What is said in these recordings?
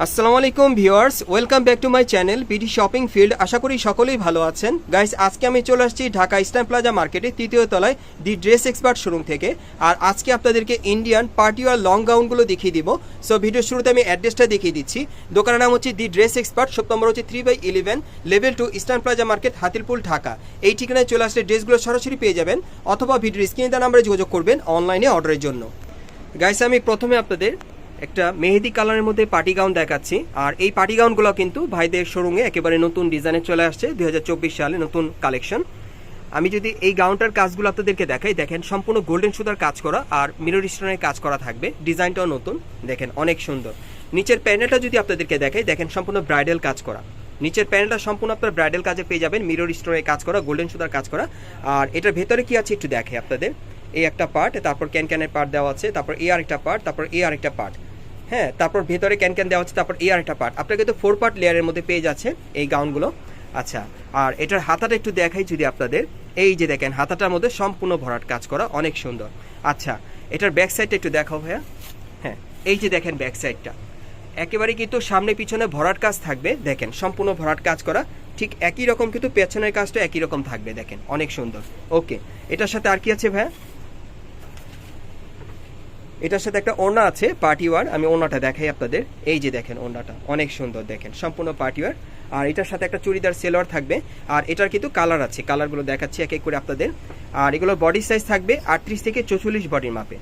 আসসালামু আলাইকুম viewers, welcome back to my channel BD shopping field. আশা করি সকলেই ভালো আছেন। গাইস, আজকে আমি চলে আসছি ঢাকা ইস্টার্ন প্লাজা মার্কেটে তৃতীয় তলায় দি ড্রেস এক্সপার্ট শোরুম থেকে। আর আজকে আপনাদেরকে Indian party party wear long গাউনগুলো দেখিয়ে দিব। সো ভিডিও শুরুতে আমি অ্যাড্রেসটা দেখিয়ে দিচ্ছি। দোকানের নাম হচ্ছে the dress expert, shop number হচ্ছে three by eleven level two eastern plaza market, Hatirpool, Dhaka. এই ঠিকানায় চলে আসলে ড্রেসগুলো সরাসরি পেয়ে যাবেন। অথবা ভিডিওর স্ক্রিনে দেওয়া নাম্বারে যোগাযোগ করবেন অনলাইনে অর্ডারের জন্য। গাইস, আমি প্রথমে আপনাদের একটা মেহেদি কালারের মধ্যে পার্টি গাউন দেখাচ্ছি। আর এই পার্টি গাউনগুলো কিন্তু ভাইদের শোরুমে একেবারে নতুন ডিজাইনে চলে আসছে, দুই হাজার চব্বিশ সালে নতুন কালেকশন আমি যদি এই গাউনটার কাজগুলো আপনাদেরকে দেখাই, দেখেন সম্পূর্ণ গোল্ডেন সুতার কাজ করা আর মিরর স্টোনের কাজ করা থাকবে। ডিজাইনটাও নতুন, দেখেন অনেক সুন্দর। নিচের প্যানেলটা যদি আপনাদেরকে দেখাই, দেখেন সম্পূর্ণ ব্রাইডাল কাজ করা। নিচের প্যানেলটা সম্পূর্ণ আপনার ব্রাইডাল কাজে পেয়ে যাবেন মিরর স্টোনের কাজ করা গোল্ডেন সুতার কাজ করা। আর এটার ভেতরে কি আছে একটু দেখে আপনাদের। এই একটা পার্ট তারপর ক্যান ক্যানের পার্ট দেওয়া আছে, তারপর এ আরেকটা পার্ট তারপর এ আরেকটা পার্ট হ্যাঁ তারপর ভেতরে ক্যান ক্যান দেওয়া আছে তারপর এ আরেকটা পার্ট আপনার কিন্তু ফোর পার্ট লেয়ারের মধ্যে পেয়ে যাচ্ছে এই গাউনগুলো আচ্ছা আর এটার হাতাটা একটু দেখাই যদি আপনাদের। এই যে দেখেন, হাতাটার মধ্যে সম্পূর্ণ ভরাট কাজ করা, অনেক সুন্দর। আচ্ছা এটার ব্যাক সাইডটা একটু দেখাও ভাইয়া। হ্যাঁ এই যে দেখেন ব্যাক সাইডটা একেবারে কিন্তু সামনে পিছনে ভরাট কাজ থাকবে, দেখেন, সম্পূর্ণ ভরাট কাজ করা। ঠিক একই রকম কিন্তু পেছনের কাজটা একই রকম থাকবে, দেখেন, অনেক সুন্দর। ওকে, এটার সাথে আর কি আছে ভাইয়া? এটার সাথে একটা ওড়না আছে পার্টি ওয়ার আমি ওড়নাটা দেখাই আপনাদের। এই যে দেখেন ওড়নাটা, অনেক সুন্দর দেখেন, সম্পূর্ণ পার্টি ওয়ার আর এটার সাথে একটা চুড়িদার সেলোয়ার থাকবে। আর এটার কিন্তু কালার আছে কালারগুলো দেখাচ্ছি এক এক করে আপনাদের। আর এগুলো বডি সাইজ থাকবে আটত্রিশ থেকে চৌচল্লিশ বডির মাপে।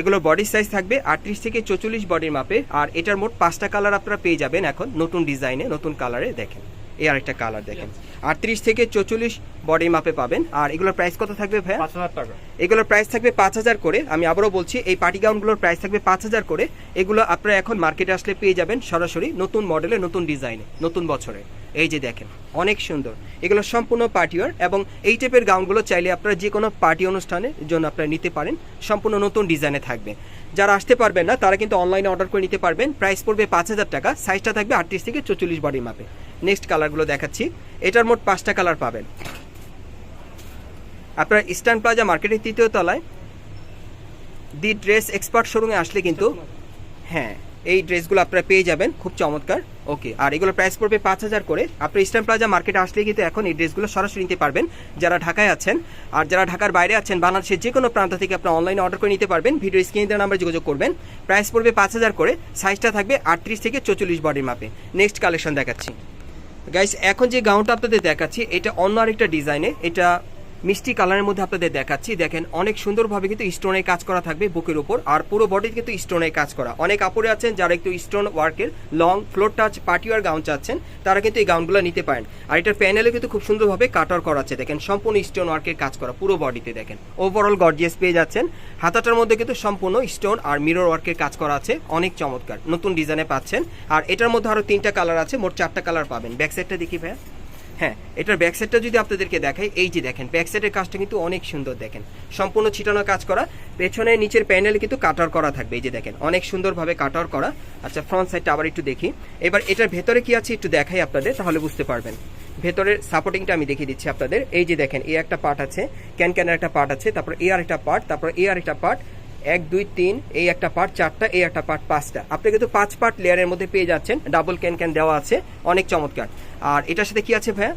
এগুলো বডি সাইজ থাকবে আটত্রিশ থেকে চৌচল্লিশ বডির মাপে। আর এটার মোট পাঁচটা কালার আপনারা পেয়ে যাবেন এখন নতুন ডিজাইনে নতুন কালারে দেখেন। এই আরেকটা কালার দেখেন। আটত্রিশ থেকে চৌচল্লিশ বডি মাপে পাবেন। আর এগুলোর প্রাইস কত থাকবে ভাইয়া? পাঁচ হাজার টাকা। এগুলোর প্রাইস থাকবে পাঁচ হাজার করে। আমি আবারও বলছি এই পার্টি গাউনগুলোর প্রাইস থাকবে পাঁচ হাজার করে। এগুলো আপনারা এখন মার্কেটে আসলে পেয়ে যাবেন সরাসরি নতুন মডেলে নতুন ডিজাইনে নতুন বছরে। এই যে দেখেন অনেক সুন্দর। এগুলো সম্পূর্ণ পার্টিওয়ার এবং এই টাইপের গাউনগুলো চাইলে আপনারা যে কোনো পার্টি অনুষ্ঠানের জন্য আপনারা নিতে পারেন। সম্পূর্ণ নতুন ডিজাইনে থাকবে। যারা আসতে পারবেন না তারা কিন্তু অনলাইনে অর্ডার করে নিতে পারবেন। প্রাইস পড়বে পাঁচ হাজার টাকা। সাইজটা থাকবে আটত্রিশ থেকে চল্লিশ বডি মাপে নেক্সট কালারগুলো দেখাচ্ছি। এটার মোট পাঁচটা কালার পাবেন। আপনার ইস্টার্ন প্লাজা মার্কেটের তৃতীয় তলায় দি ড্রেস এক্সপার্ট শোরুমে আসলে কিন্তু হ্যাঁ এই ড্রেসগুলো আপনারা পেয়ে যাবেন। খুব চমৎকার। ওকে, আর এগুলো প্রাইস পড়বে পাঁচ হাজার করে। আপনি ইস্টার্ন প্লাজা মার্কেটে আসলে কিন্তু এখন এই ড্রেসগুলো সরাসরি নিতে পারবেন। যারা ঢাকায় আছেন আর যারা ঢাকার বাইরে আছেন, বাংলাদেশের যে কোনো প্রান্ত থেকে আপনার অনলাইনে অর্ডার করে নিতে পারবেন। ভিডিও স্ক্রিনে দেওয়া নাম্বারে যোগাযোগ করবেন। প্রাইস পড়বে পাঁচ হাজার করে। সাইজটা থাকবে আটত্রিশ থেকে চৌচল্লিশ বডির মাপে নেক্সট কালেকশন দেখাচ্ছি। গাইস এখন যে গাউনটা আপনাদের দেখাচ্ছি এটা অন্য আরেকটা ডিজাইনে এটা মিষ্টি কালারের মধ্যে আপনাদের দেখাচ্ছি। দেখেন, অনেক সুন্দরভাবে কিন্তু স্টোনের কাজ করা থাকবে বুকের উপর, আর পুরো বডি কিন্তু স্টোনের কাজ করা। অনেক আপুরে আছেন যারা একটু স্টোন ওয়ার্কের long floor touch party wear gown চাচ্ছেন, তারা কিন্তু এই গাউনগুলো নিতে পারেন। আর এটার প্যানেলে কিন্তু খুব সুন্দরভাবে কাটার করা আছে। দেখেন, সম্পূর্ণ স্টোন ওয়ার্কের কাজ করা, পুরো বডিতে দেখেন। ওভারঅল গর্জিয়াস পেয়ে যাচ্ছেন। হাতাটার মধ্যে কিন্তু সম্পূর্ণ স্টোন আর মিরর ওয়ার্কের কাজ করা আছে। অনেক চমৎকার, নতুন ডিজাইনে পাচ্ছেন। আর এটার মধ্যে আরও তিনটা কালার আছে, মোট চারটা কালার পাবেন। ব্যাক সাইডটা দেখি ভাইয়া। হ্যাঁ এটার ব্যাক সাইডটা যদি আপনাদেরকে দেখাই, এই যে দেখেন ব্যাক সাইডের কাজটা কিন্তু অনেক সুন্দর দেখেন। সম্পূর্ণ ছিটানো কাজ করা পেছনে নিচের প্যানেল কিন্তু কাটার করা থাকবে, এই যে দেখেন, অনেক সুন্দরভাবে কাটার করা। আচ্ছা ফ্রন্ট সাইডটা আবার একটু দেখি। এবার এটার ভেতরে কি আছে একটু দেখাই আপনাদের, তাহলে বুঝতে পারবেন। ভেতরের সাপোর্টিংটা আমি দেখিয়ে দিচ্ছি আপনাদের। এই যে দেখেন এই একটা পার্ট আছে ক্যান ক্যানের একটা পার্ট আছে, তারপর এ আর একটা পার্ট তারপর এ আর একটা পার্ট এক, দুই, তিন, এই একটা পার্ট চারটা, এই একটা পার্ট পাঁচটা। আপনি কিন্তু পাঁচ পার্ট লেয়ারের মধ্যে পেয়ে যাচ্ছেন। ডাবল ক্যান ক্যান দেওয়া আছে। অনেক চমৎকার। আর এটার সাথে কি আছে ভাইয়া?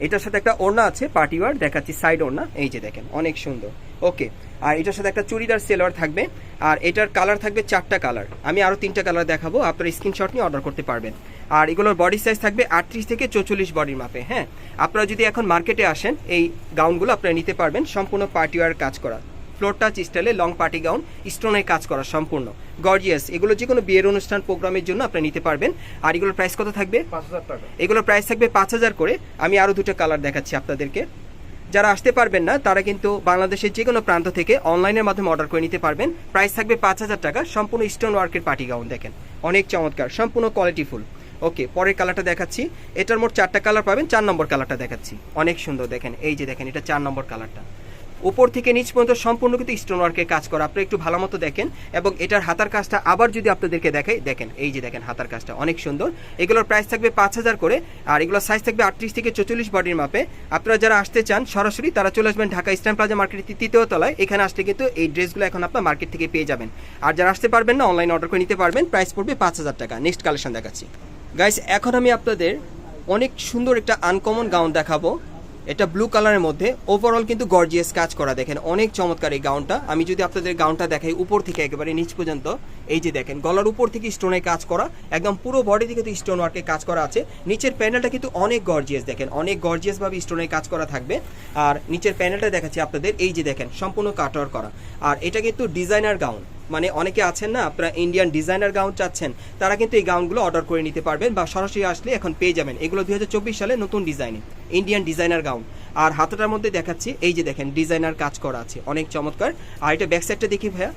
এটার সাথে একটা ওড়না আছে পার্টি ওয়ার দেখাচ্ছি সাইড ওড়না। এই যে দেখেন, অনেক সুন্দর। ওকে আর এটার সাথে একটা চুড়িদার সেলোয়ার থাকবে। আর এটার কালার থাকবে চারটা কালার আমি আরও তিনটা কালার দেখাবো, আপনার স্ক্রিনশট নিয়ে অর্ডার করতে পারবেন। আর এগুলোর বডি সাইজ থাকবে আটত্রিশ থেকে চৌচল্লিশ বডির মাপে হ্যাঁ? আপনারা যদি এখন মার্কেটে আসেন, এই গাউনগুলো আপনারা নিতে পারবেন, সম্পূর্ণ পার্টি ওয়ার কাজ করা। ফ্লোর টাচ স্টাইলে লং পার্টি গাউন স্টোনের কাজ করা সম্পূর্ণ। গর্জিয়াস এগুলো যে কোনো বিয়ের অনুষ্ঠান প্রোগ্রামের জন্য আপনি নিতে পারবেন। আর এগুলোর প্রাইস কত থাকবে? এগুলোর প্রাইস থাকবে পাঁচ হাজার করে। আমি আরও দুটো কালার দেখাচ্ছি আপনাদেরকে। যারা আসতে পারবেন না তারা কিন্তু বাংলাদেশের যে কোনো প্রান্ত থেকে অনলাইনের মাধ্যমে অর্ডার করে নিতে পারবেন। প্রাইস থাকবে পাঁচ হাজার টাকা। সম্পূর্ণ স্টোন ওয়ার্কের পার্টি গাউন দেখেন। অনেক চমৎকার সম্পূর্ণ কোয়ালিটিফুল ওকে পরের কালারটা দেখাচ্ছি। এটার মোট চারটা কালার পাবেন চার নম্বর কালারটা দেখাচ্ছি। অনেক সুন্দর দেখেন। এই যে দেখেন এটা চার নম্বর কালারটা উপর থেকে নিচ পর্যন্ত সম্পূর্ণ কিন্তু স্টোন ওয়ার্কের কাজ করা। আপনি একটু ভালো মতো দেখেন এবং এটার হাতার কাজটা আবার যদি আপনাদেরকে দেখাই, দেখেন, এই যে দেখেন হাতার কাজটা অনেক সুন্দর। এগুলোর প্রাইস থাকবে পাঁচ হাজার করে আর এগুলোর সাইজ থাকবে আটত্রিশ থেকে চল্লিশ বডির মাপে আপনারা যারা আসতে চান, সরাসরি তারা চলে আসবেন ঢাকা ইস্টার্ন প্লাজা মার্কেটের তৃতীয় তলায়। এখানে আসলে কিন্তু এই ড্রেসগুলো এখন আপনার মার্কেট থেকে পেয়ে যাবেন। আর যারা আসতে পারবেন না অনলাইন অর্ডার করে নিতে পারবেন। প্রাইস পড়বে পাঁচ হাজার টাকা। নেক্সট কালেকশন দেখাচ্ছি। গাইস এখন আমি আপনাদের অনেক সুন্দর একটা আনকমন গাউন দেখাবো। এটা ব্লু কালারের মধ্যে। ওভারঅল কিন্তু গর্জিয়াস কাজ করা। দেখেন, অনেক চমৎকার এই গাউনটা আমি যদি আপনাদের গাউনটা দেখাই উপর থেকে একেবারে নিচ পর্যন্ত, এই যে দেখেন, গলার উপর থেকে স্টোনে কাজ করা। একদম পুরো বডি থেকে কিন্তু স্টোন ওয়ার্কে কাজ করা আছে। নিচের প্যানেলটা কিন্তু অনেক গর্জিয়াস দেখেন, অনেক গর্জিয়াস ভাবে স্টোনের কাজ করা থাকবে। আর নিচের প্যানেলটা দেখাচ্ছি আপনাদের, এই যে দেখেন, সম্পূর্ণ কাটওয়ার করা। আর এটা কিন্তু ডিজাইনার গাউন মানে অনেকে আছেন না, আপনারা ইন্ডিয়ান ডিজাইনার গাউন চাচ্ছেন, তারা কিন্তু এই গাউনগুলো অর্ডার করে নিতে পারবেন বা সরাসরি আসলে এখন পেয়ে যাবেন। এগুলো দুই হাজার চব্বিশ সালে নতুন ডিজাইনে ইন্ডিয়ান ডিজাইনার গাউন আর হাতটার মধ্যে দেখাচ্ছি, এই যে দেখেন ডিজাইনার কাজ করা আছে। অনেক চমৎকার। আর এটা ব্যাক সাইডটা দেখি ভাইয়া।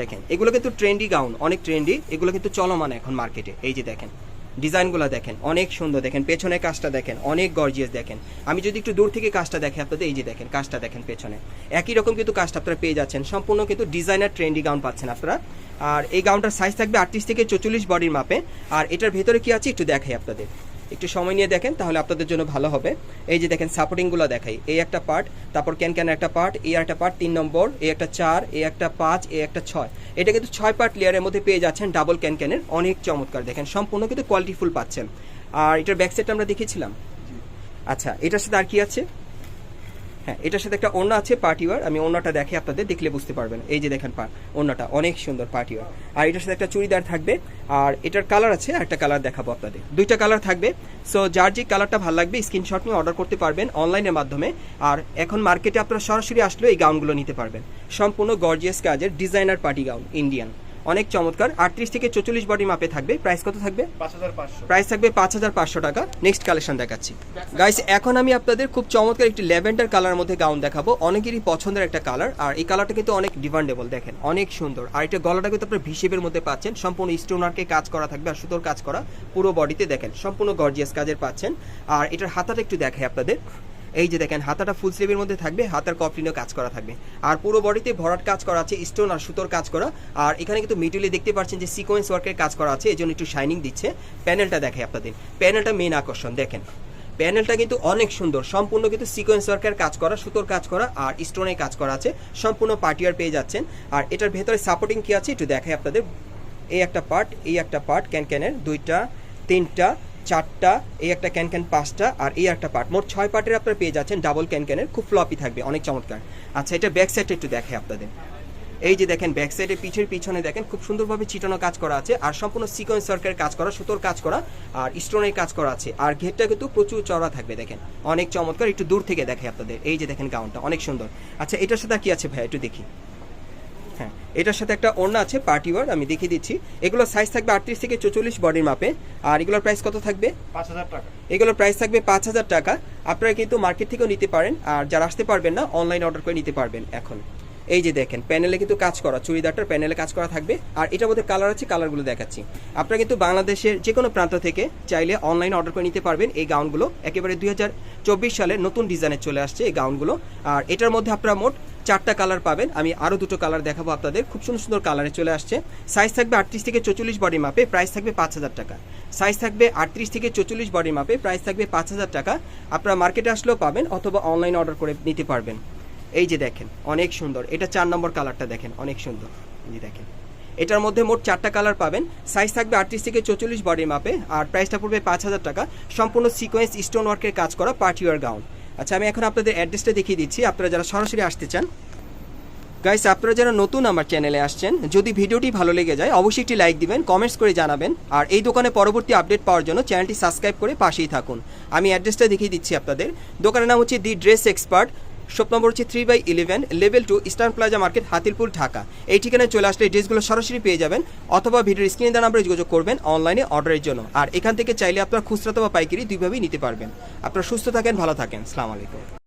দেখেন, এগুলো কিন্তু ট্রেন্ডি গাউন অনেক ট্রেন্ডি এগুলো কিন্তু চলমান এখন মার্কেটে এই যে দেখেন ডিজাইনগুলো দেখেন, অনেক সুন্দর দেখেন, পেছনে কাজটা দেখেন, অনেক গর্জিয়াস দেখেন। আমি যদি একটু দূর থেকে কাজটা দেখে আপনাদের, এই যে দেখেন, কাজটা দেখেন পেছনে। একই রকম কিন্তু কাজটা আপনারা পেয়ে যাচ্ছেন, সম্পূর্ণ কিন্তু ডিজাইনার ট্রেন্ডি গাউন পাচ্ছেন আপনারা। আর এই গাউনটার সাইজ থাকবে আটত্রিশ থেকে চল্লিশ বডির মাপে। আর এটার ভেতরে কি আছে একটু দেখাই আপনাদের। একটু সময় নিয়ে দেখেন তাহলে আপনাদের জন্য ভালো হবে। এই যে দেখেন সাপোর্টিংগুলো দেখাই। এই একটা পার্ট তারপর ক্যান ক্যান একটা পার্ট এই একটা পার্ট তিন নম্বর এই একটা চার এই একটা পাঁচ এই একটা ছয়। এটা কিন্তু ছয় পার্ট লেয়ারের মধ্যে পেয়ে যাচ্ছেন ডাবল ক্যান ক্যানের অনেক চমৎকার। দেখেন সম্পূর্ণ কিন্তু কোয়ালিটিফুল পাচ্ছেন। আর এটার ব্যাক সাইডটা আমরা দেখেছিলাম আচ্ছা এটার সাথে আর কি আছে? হ্যাঁ এটার সাথে একটা ওড়না আছে পার্টিওয়ার আমি ওড়নাটা দেখে আপনাদের দেখলে বুঝতে পারবেন। এই যে দেখেন পা ওড়নাটা, অনেক সুন্দর পার্টিওয়ার আর এটার সাথে একটা চুড়িদার থাকবে। আর এটার কালার আছে একটা কালার দেখাবো আপনাদের। দুইটা কালার থাকবে। সো যার যে কালারটা ভালো লাগবে স্ক্রিনশট নিয়ে অর্ডার করতে পারবেন অনলাইনের মাধ্যমে। আর এখন মার্কেটে আপনারা সরাসরি আসলেও এই গাউনগুলো নিতে পারবেন। সম্পূর্ণ গর্জিয়াস কাজের ডিজাইনার পার্টি গাউন ইন্ডিয়ান অনেক চমৎকার। আটত্রিশ থেকে চল্লিশ বডি মাপে থাকবে। প্রাইস কত থাকবে? প্রাইস থাকবে পাঁচ হাজার পাঁচশো টাকা। নেক্সট কালেকশন দেখাচ্ছি। গাইস এখন আমি আপনাদের খুব চমৎকার একটি ল্যাভেন্ডার কালার মধ্যে গাউন দেখাবো। অনেকেরই পছন্দের একটা কালার আর এই কালারটা কিন্তু অনেক ডিমান্ডেবল দেখেন। অনেক সুন্দর। আর এটা গলাটা কিন্তু আপনার ভিসেপের মধ্যে পাচ্ছেন। সম্পূর্ণ স্টোনারকে কাজ করা থাকবে আর সুতোর কাজ করা পুরো বডিতে দেখেন। সম্পূর্ণ গর্জিয়াস কাজের পাচ্ছেন। আর এটার হাতাটা একটু দেখাই আপনাদের। এই যে দেখেন, হাতাটা ফুল স্লিভের মধ্যে থাকবে, হাতার কফলিনও কাজ করা থাকবে। আর পুরো বডিতে ভরাট কাজ করা আছে স্টোন আর সুতোর কাজ করা। আর এখানে কিন্তু মিডিলে দেখতে পাচ্ছেন যে সিকোয়েন্স ওয়ার্কের কাজ করা আছে এই জন্য একটু শাইনিং দিচ্ছে। প্যানেলটা দেখে আপনাদের। প্যানেলটা মেন আকর্ষণ, দেখেন। প্যানেলটা কিন্তু অনেক সুন্দর, সম্পূর্ণ কিন্তু সিকোয়েন্স ওয়ার্কের কাজ করা, সুতোর কাজ করা, আর স্টোনের কাজ করা আছে। সম্পূর্ণ পার্টিয়ার পেয়ে যাচ্ছেন। আর এটার ভেতরে সাপোর্টিং কি আছে, একটু দেখাই আপনাদের। এই একটা পার্ট এই একটা পার্ট ক্যান ক্যানের দুইটা, তিনটা চারটা, এই একটা ক্যান ক্যান পাঁচটা আর এই একটা পার্ট। মোট ছয় পার্টের আপনারা পেয়ে যাচ্ছেন, ডাবল ক্যান ক্যানের, খুব ফ্লপি থাকবে, অনেক চমৎকার। আচ্ছা এটা ব্যাক সাইডটা একটু দেখে আপনাদের। এই যে দেখেন ব্যাক সাইডে পিছের পিছনে দেখেন, খুব সুন্দরভাবে চিটানো কাজ করা আছে, আর সম্পূর্ণ সিকোয়েন্স ওয়ার্কের কাজ করা, সুতোর কাজ করা, আর স্টোনের কাজ করা আছে, আর ঘেরটা কিন্তু প্রচুর চড়া থাকবে, দেখেন। অনেক চমৎকার, একটু দূর থেকে দেখে আপনাদের। এই যে দেখেন গাউনটা অনেক সুন্দর। আচ্ছা এটার সাথে কি আছে ভাই একটু দেখি। এটার সাথে একটা ওড়না আছে পার্টি ওয়ার আমি দেখিয়ে দিচ্ছি। এগুলোর সাইজ থাকবে আটত্রিশ থেকে চল্লিশ বডির মাপে। আর এগুলোর প্রাইস কত থাকবে? পাঁচ হাজার টাকা। এগুলোর প্রাইস থাকবে পাঁচ হাজার টাকা। আপনারা কিন্তু মার্কেট থেকেও নিতে পারেন আর যারা আসতে পারবেন না অনলাইন অর্ডার করে নিতে পারবেন এখন। এই যে দেখেন প্যানেলে কিন্তু কাজ করা চুড়িদারটার প্যানেলে কাজ করা থাকবে। আর এটার মধ্যে কালার আছে কালারগুলো দেখাচ্ছি। আপনারা কিন্তু বাংলাদেশের যে কোনো প্রান্ত থেকে চাইলে অনলাইন অর্ডার করে নিতে পারবেন এই গাউনগুলো একেবারে দুই চব্বিশ সালে নতুন ডিজাইনে চলে আসছে এই গাউনগুলো আর এটার মধ্যে আপনারা মোট চারটা কালার পাবেন। আমি আরও দুটো কালার দেখাবো আপনাদের। খুব সুন্দর সুন্দর কালারে চলে আসছে। সাইজ থাকবে আটত্রিশ থেকে চল্লিশ বডি মাপে প্রাইস থাকবে পাঁচ হাজার টাকা। সাইজ থাকবে আটত্রিশ থেকে চল্লিশ বডি মাপে প্রাইস থাকবে পাঁচ হাজার টাকা। আপনারা মার্কেটে আসলেও পাবেন অথবা অনলাইন অর্ডার করে নিতে পারবেন। এই যে দেখেন, অনেক সুন্দর। এটা চার নম্বর কালারটা দেখেন, অনেক সুন্দর। এই যে দেখেন। এটার মধ্যে মোট চারটা কালার পাবেন। সাইজ থাকবে আটত্রিশ থেকে চল্লিশ বডির মাপে আর প্রাইসটা পড়বে পাঁচ হাজার টাকা। সম্পূর্ণ সিকোয়েন্স স্টোন ওয়ার্কের কাজ করা পার্টিওয়ার গাউন আচ্ছা আমি এখন আপনাদের অ্যাড্রেসটা দেখিয়ে দিচ্ছি। আপনারা যারা সরাসরি আসতে চান গাইস আপনারা যারা নতুন আমার চ্যানেলে আসছেন, যদি ভিডিওটি ভালো লেগে যায়, অবশ্যই একটি লাইক দিবেন কমেন্টস করে জানাবেন, আর এই দোকানে পরবর্তী আপডেট পাওয়ার জন্য চ্যানেলটি সাবস্ক্রাইব করে পাশেই থাকুন। আমি অ্যাড্রেসটা দেখিয়ে দিচ্ছি আপনাদের। দোকানের নাম হচ্ছে the dress expert shop number হচ্ছে three by eleven level two eastern plaza market Hatirpool, Dhaka. এই ঠিকানায় চলে আসলে ড্রেসগুলো সরাসরি পেয়ে যাবেন, অথবা ভিডিওর স্ক্রিনে দেওয়া নাম্বারে যোগাযোগ করবেন অনলাইনে অর্ডারের জন্য। আর এখান থেকে চাইলে আপনার খুচরা বা পাইকারি দুইভাবেই নিতে পারবেন। আপনারা সুস্থ থাকেন, ভালো থাকেন। সালাম আলাইকুম।